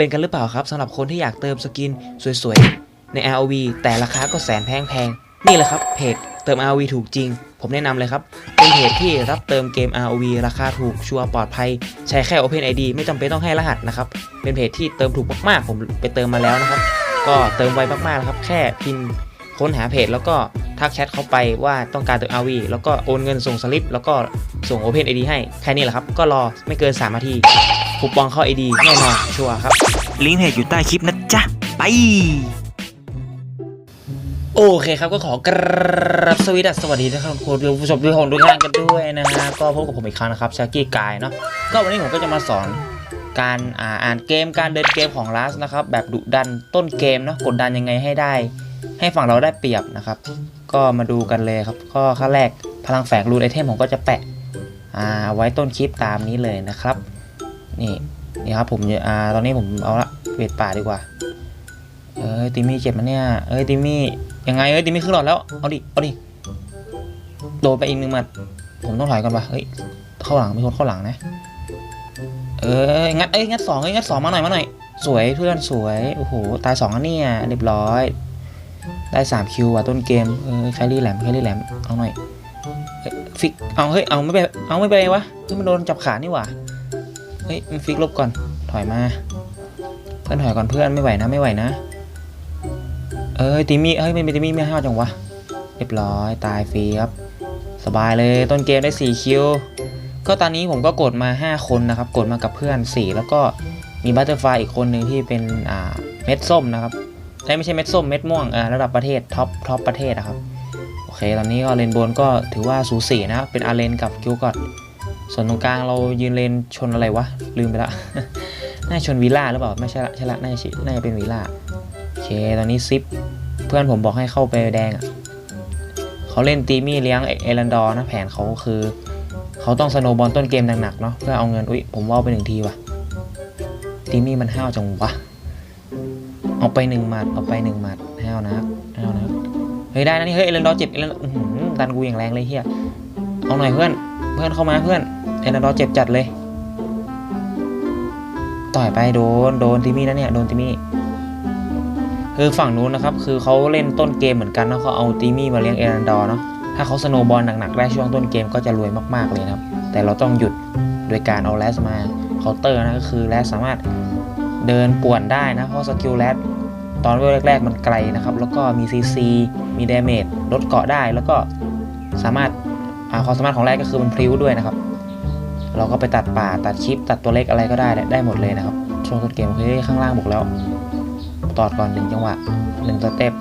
เคยเป็นกันหรือเปล่าครับสำหรับคนที่อยากเติมสกินสวยๆ ใน ROV แต่ราคาก็แสนแพงๆ นี่แหละครับเพจเติม ROV ถูกจริง ผมแนะนำเลยครับ เป็นเพจที่รับเติมเกม ROV ราคาถูกชัวร์ปลอดภัย ใช้แค่ OpenID ไม่จำเป็นต้องให้รหัสนะครับ เป็นเพจที่เติมถูกมากๆ ผมไปเติมมาแล้วนะครับ ก็เติมไวมากๆนะครับ แค่พิมพ์ ค้นหาเพจแล้วก็ทักแชทเข้าไปว่าต้องการเติม ROV แล้วก็โอนเงินส่งสลิป แล้วก็ส่ง OpenID ให้ แค่นี้แหละครับ ก็รอไม่เกิน 3 นาทีคูปองเข้า ID แน่นอนชัวร์ครับ ลิงก์เพจอยู่ใต้คลิปนะจ๊ะ ไป โอเคครับก็ขอกราบสวัสดีสวัสดีนะครับคุณผู้ชมทุกคนทุกท่านกันด้วยนะฮะก็พบกับผมอีกครั้งนะครับชากี้กายเนาะก็วันนี้ผมก็จะมาสอนการอ่าอ่านเกมการเดินเกมของลัสนะครับแบบดุดันต้นเกมเนาะกดดันยังไงให้ได้ ให้ฝั่งเราได้เปรียบนะครับ ก็มาดูกันเลยครับก็ขั้นแรกพลังแฝงรูนไอเทมผมก็จะแปะอ่าไว้ต้นคลิปตามนี้เลยนะครับ นี่นี่ครับผมอ่าตอนนี้ผมเอาละเวทป่าดีกว่าเอ้ยติมี่เจ็บมันเนี่ยเอ้ยติมี่ยังไงเอ้ยติมี่ขึ้นหลอดแล้วเอาดิเอาดิโดนไปอีกหนึ่งมัดผมต้องถอยก่อนปะเฮ้ยเข้าหลังมีคนเข้าหลังนะ เอ้ยงัดเอ้ยงัดสองเอ้ยงัดสองมาหน่อยมาหน่อยสวยเพื่อนสวยโอ้โหตายสองอันเนี่ยเรียบร้อย ได้สามคิวว่ะต้นเกมเออแครี่แหลมแครี่แหลมเอาหน่อยเอ้ยฟิกเอาเฮ้ยเอาไม่ไปเอาไม่ไปวะเฮ้ยมันโดนจับขานี่หว่าเฮ้ยมันฟิกลบก่อนถอยมาเพื่อนถอยก่อนเพื่อนไม่ไหวนะไม่ไหวนะ เอ้ยติมี่เฮ้ยไม่เป็นติมี่ไม่ห้าวจังวะเรียบร้อยตายฟรีครับสบายเลยต้นเกมได้4คิวก็ตอนนี้ผมก็กดมา 5 คนนะครับ กดมากับเพื่อน 4 แล้วก็มีบัตเตอร์ไฟอีกคนหนึ่งที่เป็นอ่าเม็ดส้มนะครับ เอ้ยไม่ใช่เม็ดส้มเม็ดม่วงอ่าระดับประเทศท็อปท็อปประเทศนะครับโอเคตอนนี้ก็เลนบนก็ถือว่าสูสีนะครับเป็นอาเลนกับกิวกอดส่วนตรงกลางเรายืนเลนชนอะไรวะลืมไปละน่าจะชนวิลล่าหรือเปล่าไม่ใช่ละใช่ละน่าจะชิน่าจะเป็นวิลล่าโอเคตอนนี้ซิปเพื่อนผมบอกให้เข้าไปแดงอะเขาเล่นตีมี่เลี้ยงเอรันดอร์นะแผนเขาคือเขาต้องสโนว์บอลต้นเกมหนักๆเนาะเพื่อเอาเงินอุ้ยผมว่าไปหนึ่งทีว่ะตีมี่มันห้าวจังวะ เอาไปหนึ่งหมัดเอาไปหนึ่งหมัดห้วนะห้วนะเฮ้ยได้นะนี่เฮ้ยเอรันดอเจ็บเอรันอื้อหือดันกูอย่างแรงเลยเฮียเอาหน่อยเพื่อนเพื่อนเข้ามาเพื่อนเอรันดอเจ็บจัดเลย ต่อยไปโดนโดนติมี่นะเนี่ยโดนติมี่คือฝั่งนู้นนะครับคือเขาเล่นต้นเกมเหมือนกันเนาะเขาเอาติมี่มาเลี้ยงเอรันดอร์เนาะถ้าเขาสโนบอลหนักๆได้ช่วงต้นเกมก็จะรวยมากๆเลยนะครับแต่เราต้องหยุดโดยการเอาแรสมาเคาน์เตอร์นะก็คือแรสสามารถ เดินป่วนได้นะ เพราะสกิลแรสตอนเวลแรก ๆ มันไกลนะครับ แล้วก็มีซีซีมีดเมจลดเกาะได้แล้วก็สามารถความสามารถของแรกก็คือมันพลิ้วด้วยนะครับ เราก็ไปตัดป่าตัดคลิป ตัดตัวเล็กอะไรก็ได้ได้หมดเลยนะครับ ช่วงต้นเกมเฮ้ยข้างล่างบุกแล้วตอดก่อนหนึ่งจังหวะหนึ่งสเต็ป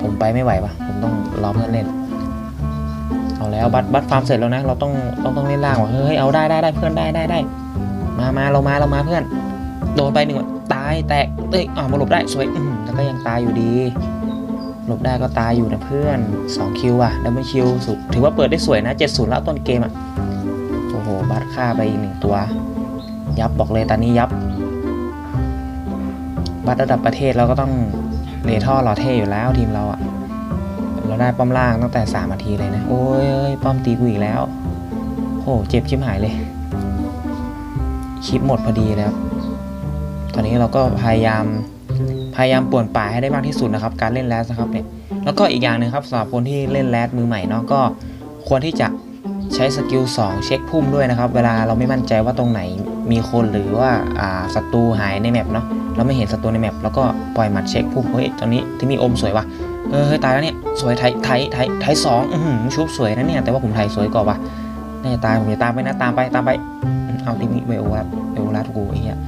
ผมไปไม่ไหวปะผมต้องรอเพื่อนเล่น เอาแล้วบัตบัตฟาร์มเสร็จแล้วนะ เราต้องต้องต้องเล่นล่างว่ะเฮ้ยเอาได้ได้ได้เพื่อนได้ได้ได้ มามาเรามาเรามาเพื่อน โดนไปหนึ่งตายแตกเอ้ยอ้าวมาหลบได้สวยอื้อหือแล้วก็ยังตายอยู่ดี หลบได้ก็ตายอยู่นะเพื่อน 2 คิวอะดับเบิลคิวสุดถือว่าเปิดได้สวยนะ 70 แล้วต้นเกมอะ โอ้โห บัตรฆ่าไปอีกหนึ่งตัว ยับบอกเลยตอนนี้ยับ บัตรระดับประเทศเราก็ต้องเลท่อหล่อเท่อยู่แล้วทีมเราอะเราได้ป้อมล่างตั้งแต่สามนาทีเลยนะโอ้ยเอ้ยป้อมตีกูอีกแล้วโหเจ็บชิบหายเลย คลิปหมดพอดีแล้ว ตอนนี้เราก็พยายามพยายามป่วนป่าให้ได้มากที่สุดนะครับ การเล่นแรสนะครับเนี่ยแล้วก็อีกอย่างหนึ่งครับสำหรับคนที่เล่นแรสมือใหม่เนาะก็ควรที่จะใช้สกิล2 เช็คพุ่มด้วยนะครับ เวลาเราไม่มั่นใจว่าตรงไหนมีคนหรือว่าอ่าศัตรูหายในแมปเนาะเราไม่เห็นศัตรูในแมปแล้วก็ปล่อยหมัดเช็คพุ่มเฮ้ยตอนนี้ที่มีอมสวยว่ะเออเฮ้ยตายแล้วเนี่ยสวยไทยไทยไทยไทยสองชุบสวยนะเนี่ยแต่ว่าผมไทยสวยกว่าว่ะ น่าตายผมจะตามไปนะตามไปตามไป เอาที่มีเวโอรัสเวโอรัสกูไอ้เหี้ย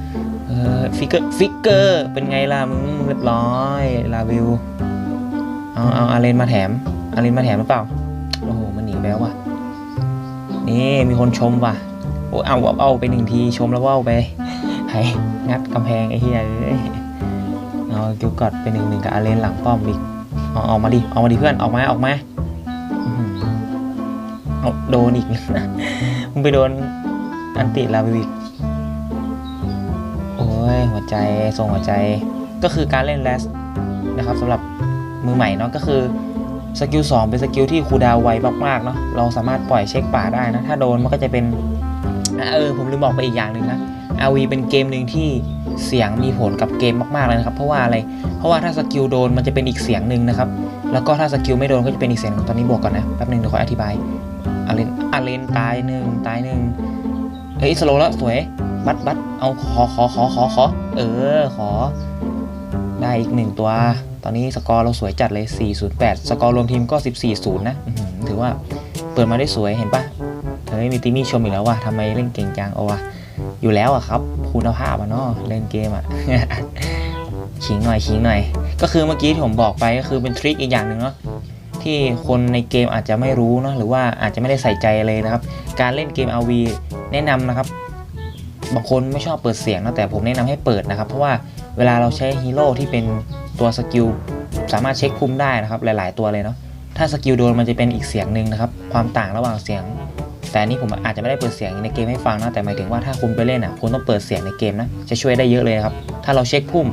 เออฟิกเกอร์ฟิกเกอร์เป็นไงล่ะมึงเรียบร้อยลาวิวเอาเอาอาเลนมาแถมอาเลนมาแถมหรือเปล่าโอ้โหมันหนีไปแล้วว่ะนี่มีคนชมว่ะโอ้เอาเอาเอาไปหนึ่งทีชมแล้วว่าเอาไปให้งัดกำแพงไอ้เหี้ยเออาเกี่ยวกอดไปหนึ่งหนึ่งกับอาเลนหลังป้อมอีกเอาออกมาดิออกมาดิเพื่อนออกมาออกมา เอาโดนอีก มึงไปโดนอันติลาวิกโอ้ยหัวใจส่งหัวใจก็คือการเล่นแรสนะครับสำหรับมือใหม่เนาะก็คือสกิล2เป็นสกิลที่คูดาวไวมากๆเนาะเราสามารถปล่อยเช็คป่าได้นะ ถ้าโดนมันก็จะเป็นเออผมลืมบอกไปอีกอย่างหนึ่งนะ RV เป็นเกมหนึ่งที่เสียงมีผลกับเกมมากๆเลยนะครับ เพราะว่าอะไร เพราะว่าถ้าสกิลโดนมันจะเป็นอีกเสียงหนึ่งนะครับ แล้วก็ถ้าสกิลไม่โดนก็จะเป็นอีกเสียงตอนนี้บวกก่อนนะแป๊บหนึงเดี๋ยวขออธิบาย อาเลนอาเลนตายหนึ่งตายหนึ่งเฮ้ยสโลแล้วสวย บัตบัตเอาขอขอขอขอขอเออขอ ได้อีกหนึ่งตัว ตอนนี้สกอร์เราสวยจัดเลย 408 สกอร์รวมทีมก็ 14-0 นะ ถือว่าเปิดมาได้สวยเห็นปะเฮ้ยมีติมี่ชมอีกแล้วว่ะทำไมเล่นเก่งจังเอาวะอยู่แล้วอะครับ คุณภาพอะเนาะเล่นเกมอะขิงหน่อยขิงหน่อย ก็คือเมื่อกี้ที่ผมบอกไปก็คือเป็นทริคอีกอย่างหนึ่งเนาะ ที่คนในเกมอาจจะไม่รู้เนาะหรือว่าอาจจะไม่ได้ใส่ใจเลยนะครับ การเล่นเกม RV แนะนำนะครับ บางคนไม่ชอบเปิดเสียงนะแต่ผมแนะนำให้เปิดนะครับ เพราะว่าเวลาเราใช้ฮีโร่ที่เป็นตัวสกิลสามารถเช็คคุมได้นะครับ หลาย ๆ ตัวเลยเนาะถ้าสกิลโดนมันจะเป็นอีกเสียงหนึ่งนะครับ ความต่างระหว่างเสียง แต่นนี้ผมอาจจะไม่ได้เปิดเสียงในเกมให้ฟังนะแต่หมายถึงว่าถ้าคุณไปเล่นอะคุณต้องเปิดเสียงในเกมนะจะช่วยได้เยอะเลยครับถ้าเราเช็คพุ่ม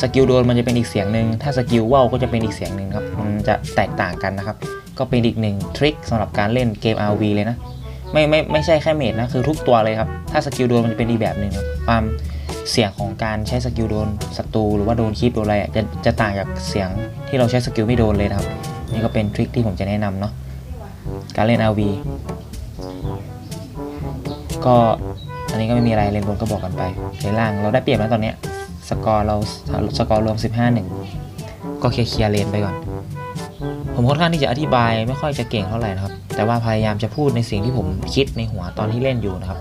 สกิลโดนมันจะเป็นอีกเสียงหนึ่งถ้าสกิลว่าวก็จะเป็นอีกเสียงหนึ่งครับมันจะแตกต่างกันนะครับ ก็เป็นอีกหนึ่งทริคสำหรับการเล่นเกม RV เลยนะไม่ไม่ไม่ใช่แค่เมดนะคือทุกตัวเลยครับ ถ้าสกิลโดนมันจะเป็นอีกแบบหนึ่งครับความเสียงของการใช้สกิลโดนศัตรูหรือว่าโดนคีบโดนอะไรอะจะจะต่างจากเสียงที่เราใช้สกิลไม่โดนเลยนะครับนี่ก็เป็นทริคที่ผมจะแนะนำเนาะการเล่น RV ก็อันนี้ก็ไม่มีอะไรเลนบนก็บอกกันไปเลนล่างเราได้เปรียบแล้วตอนเนี้ย สกอร์เราสกอร์รวม 15 1 ก็เคลียร์เลนไปก่อน ผมค่อนข้างที่จะอธิบายไม่ค่อยจะเก่งเท่าไหร่นะครับ แต่ว่าพยายามจะพูดในสิ่งที่ผมคิดในหัวตอนที่เล่นอยู่นะครับ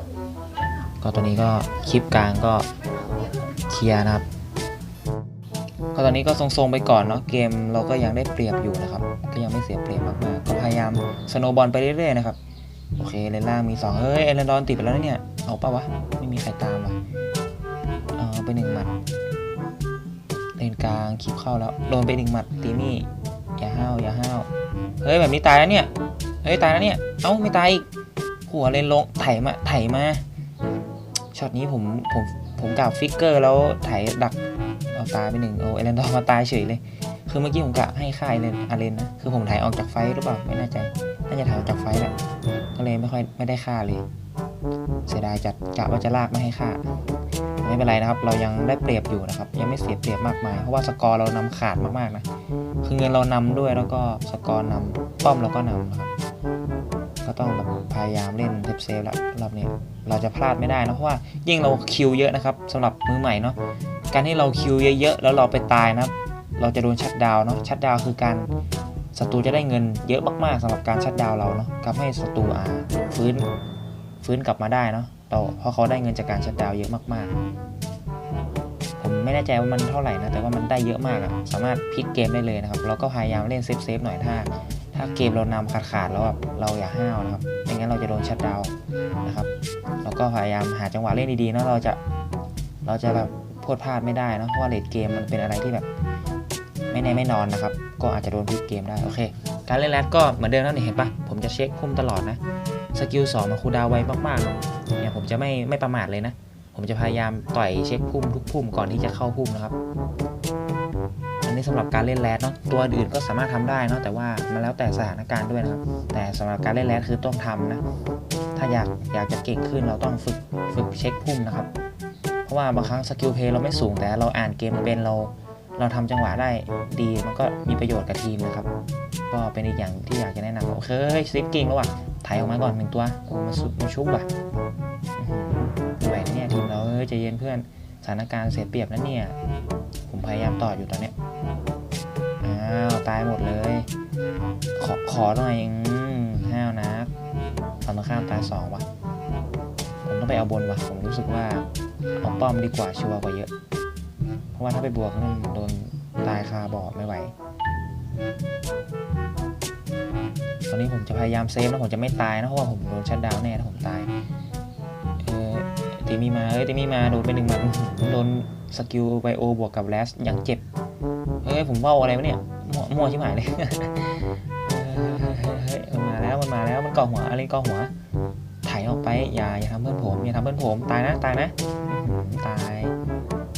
ก็ตอนนี้ก็คลิปกลางก็เคลียร์นะครับ ก็ตอนนี้ก็ทรงๆไปก่อนเนาะเกมเราก็ยังได้เปรียบอยู่นะครับ ก็ยังไม่เสียเปรียบมากๆก็พยายามสโนบอลไปเรื่อยๆนะครับโอเคเลนล่างมี2เฮ้ยเอเลนดอนติดไปแล้วเนี่ย เอาปะวะ ไม่มีใครตามวะ เอาไปหนึ่งหมัดเลนกลางคลิปเข้าแล้ว โดนไปหนึ่งหมัดตีมี่อย่าห้าวอย่าห้าวเฮ้ยแบบนี้ตายแล้วเนี่ยเฮ้ยตายแล้วเนี่ยเอ้าไม่ตายอีกหัวเลนลงไถมาไถมาช็อตนี้ผมผมผมกะฟิกเกอร์แล้วไถดักเอาตายไปหนึ่งโอ้เอเลนดอร์มาตายเฉยเลยคือเมื่อกี้ผมกะให้ค่ายเลนอาเลนนะคือผมไถออกจากไฟหรือเปล่าไม่แน่ใจน่าจะไถออกจากไฟแหละก็เลยไม่ค่อยไม่ได้ค่าเลย เสียดายจัดกะว่าจะลากไม่ให้ค่า ไม่เป็นไรนะครับ เรายังได้เปรียบอยู่นะครับ ยังไม่เสียเปรียบมากมาย เพราะว่าสกอร์เรานำขาดมากๆนะ คือเงินเรานำด้วยแล้วก็สกอร์นำป้อมเราก็นำนะครับ ก็ต้องแบบพยายามเล่นเซฟเซฟแล้วรอบนี้เราจะพลาดไม่ได้นะเพราะว่ายิ่งเราคิวเยอะนะครับสำหรับมือใหม่เนาะ การที่เราคิวเยอะๆแล้วเราไปตายนะครับ เราจะโดนชัดดาวเนาะ ชัดดาวคือการศัตรูจะได้เงินเยอะมากๆสำหรับการชัดดาวเราเนาะทำให้ศัตรูอ่าฟื้นฟื้นกลับมาได้เนาะ เราเพราะเขาได้เงินจากการชัดดาวเยอะมากๆ ผมไม่แน่ใจว่ามันเท่าไหร่นะแต่ว่ามันได้เยอะมากอะสามารถพลิกเกมได้เลยนะครับเราก็พยายามเล่นเซฟเซฟๆหน่อยถ้า ถ้าเกมเรานำขาดขาดๆแล้วแบบเราอย่าห้าวนะครับไม่งั้นเราจะโดนชัดดาวนะครับเราก็พยายามหาจังหวะเล่นดีๆนะเราจะเราจะแบบพลาดพลาดไม่ได้นะเพราะว่าเลดเกมมันเป็นอะไรที่แบบไม่แน่ไม่นอนนะครับ ก็อาจจะโดนพลิกเกมได้โอเค การเล่นแรดก็เหมือนเดิมนั่นเห็นปะผมจะเช็คพุ่มตลอดนะ สกิลสองมันคูดาวไวมากๆเนอะเนี่ยผมจะไม่ไม่ประมาทเลยนะ ผมจะพยายามต่อยเช็คพุ่มทุกพุ่มก่อนที่จะเข้าพุ่มนะครับ อันนี้สำหรับการเล่นแรดเนาะตัวอื่นก็สามารถทำได้เนาะแต่ว่ามันแล้วแต่สถานการณ์ด้วยนะครับ แต่สำหรับการเล่นแรดคือต้องทำนะ ถ้าอยากอยากจะเก่งขึ้นเราต้องฝึกฝึกเช็คพุ่มนะครับเพราะว่าบางครั้งสกิลเพย์เราไม่สูงแต่เราอ่านเกมเป็นเราเราทำจังหวะได้ดีมันก็มีประโยชน์กับทีมนะครับ ก็เป็นอีกอย่างที่อยากจะแนะนำโอเคซิปกิ้งแล้วว่ะ ถ่ายออกมาก่อนหนึ่งตัวโอ้มาซุมาชุบว่ะอื้อหือไม่ไหวนะเนี่ยทีมเราเอ้ยใจเย็นเพื่อนสถานการณ์เสียเปรียบนะเนี่ย ผมพยายามต่ออยู่ตอนเนี้ยอ้าวตายหมดเลย ขอขอหน่อยอืมห้าวนะฝั่งตรงข้ามตายสองว่ะ ผมต้องไปเอาบนว่ะ ผมรู้สึกว่าเอาป้อมดีกว่าชัวร์กว่าเยอะ เพราะว่าถ้าไปบวกนั่นโดนตายคาบอร์ดไม่ไหว ตอนนี้ผมจะพยายามเซฟนะผมจะไม่ตายนะเพราะว่าผมโดนชัดดาวแน่ถ้าผมตายเออตีมีมาเอ้ยตีมีมาโดนไปหนึ่งหมัดโดนสกิลไบโอบวกกับแลสอย่างเจ็บเฮ้ยผมเบ้าอะไรวะเนี่ยมั่วมั่วชิบหายเลยเฮ้ยเฮ้ยเฮ้ยมันมาแล้วมันมาแล้วมันเกาะหัวอะไรเกาะหัวไถออกไปอย่าอย่าทำเพื่อนผมอย่าทำเพื่อนผมตายนะตายนะตาย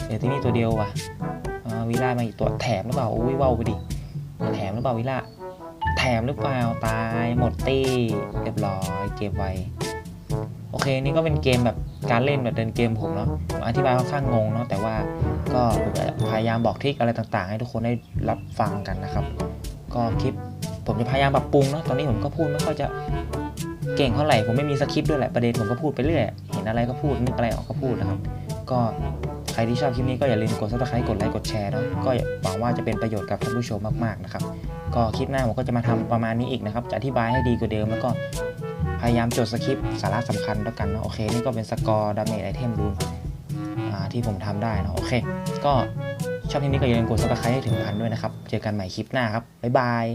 เดี๋ยวที่นี่ตัวเดียวว่ะวิล่ามาอีกตัวแถมหรือเปล่าอุ้ยว้าวไปดิแถมหรือเปล่าวิล่า มหรือเปล่าตายหมดตี้เรียบร้อยเก็บไว้ โอเคนี่ก็เป็นเกมแบบการเล่นแบบเดินเกมผมเนาะผมอธิบายค่อนข้างงงเนาะแต่ว่าก็ผมพยายามบอกทิคอะไรต่างๆ ให้ทุกคนได้รับฟังกันนะครับ ก็คลิปผมจะพยายามปรับปรุงเนาะตอนนี้ผมก็พูดไม่ค่อยจะเก่งเท่าไหร่ผมไม่มีสคริปต์ด้วยแหละประเด็นผมก็พูดไปเรื่อยเห็นอะไรก็พูดนึกอะไรออกก็พูดนะครับ ก็ใครที่ชอบคลิปนี้ก็อย่าลืมกด subscribe กดไลค์กดแชร์เนาะก็หวังว่าจะเป็นประโยชน์กับท่านผู้ชมมากๆนะครับ ก็คลิปหน้าผมก็จะมาทำประมาณนี้อีกนะครับ จะอธิบายให้ดีกว่าเดิม แล้วก็พยายามจดสคริปต์สาระสำคัญด้วยกันนะโอเค นี่ก็เป็นสกอร์ดาเมจไอเทมรูนที่ผมทำได้นะโอเค ก็ชอบคลิปนี้ก็อย่าลืมกดซับสไครต์ให้ถึงพันด้วยนะครับ เจอกันใหม่คลิปหน้าครับ บ๊ายบาย